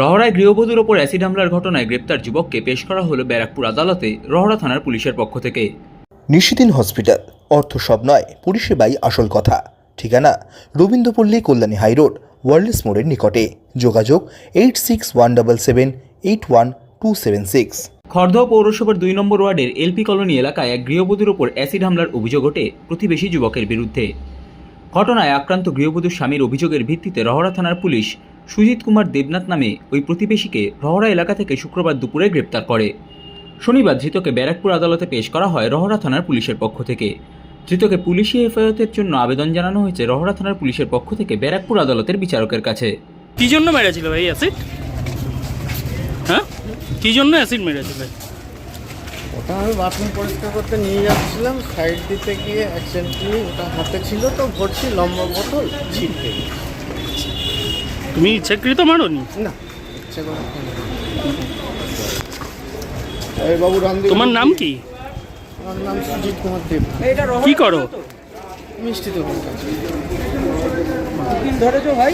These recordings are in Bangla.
রহড়ায় গৃহবধূর ওপর অ্যাসিড হামলার ঘটনায় গ্রেপ্তার যুবককে পেশ করা হলো ব্যারাকপুর আদালতে রহড়া থানার পুলিশের পক্ষ থেকে। নিশিদিন হসপিটাল অর্থ সব নয় পরিষেবাই আসল কথা। ঠিকানা রবীন্দ্রপল্লী কল্যাণী হাইরোড ওয়ার্ল্ডস মোড়ের নিকটে। যোগাযোগ eight six one double seven eight one two seven six. Khardaha পৌরসভার দুই নম্বর ওয়ার্ডের এলপি কলোনি এলাকায় এক গৃহবধূর ওপর অ্যাসিড হামলার অভিযোগ ওঠে প্রতিবেশী যুবকের বিরুদ্ধে। ঘটনায় আক্রান্ত গৃহবধূর স্বামীর অভিযোগের ভিত্তিতে রহড়া থানার পুলিশ সুজিত কুমার দেবনাথ নামে ওই প্রতিবেশীকে রহড়া এলাকা থেকে শুক্রবার দুপুরে গ্রেপ্তার করে। শনিবার ধৃতকে ব্যারাকপুর আদালতে পেশ করা হয় রহড়া থানার পুলিশের পক্ষ থেকে। ধৃতকে পুলিশি হেফাজতের জন্য আবেদন জানানো হয়েছে রহরা থানার পুলিশের পক্ষ থেকে ব্যারাকপুর আদালতের বিচারকের কাছে। কি জন্য মেরেছিল ভাই অ্যাসিড হ্যাঁ? কি জন্য অ্যাসিড মেরেছিল ওটা আমি বাথরুম পরিষ্কার করতে নিয়ে যাচ্ছিলাম সাইড দিতে গিয়ে অ্যাক্সিডেন্টলি ওটা হাতে ছিল তো ভরছি লম্বা বোতল ছিটকে গেছে। তুমি ইচ্ছাকৃত মারোনি? না বাবু তোমার নাম কি? আমার নাম সুজিত কুমার দেব। কি করো? মিষ্টি দোকান ধরেছো ভাই।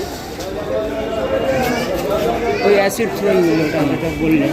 ওই অ্যাসিড থ্রোয়িং যেটা বললেন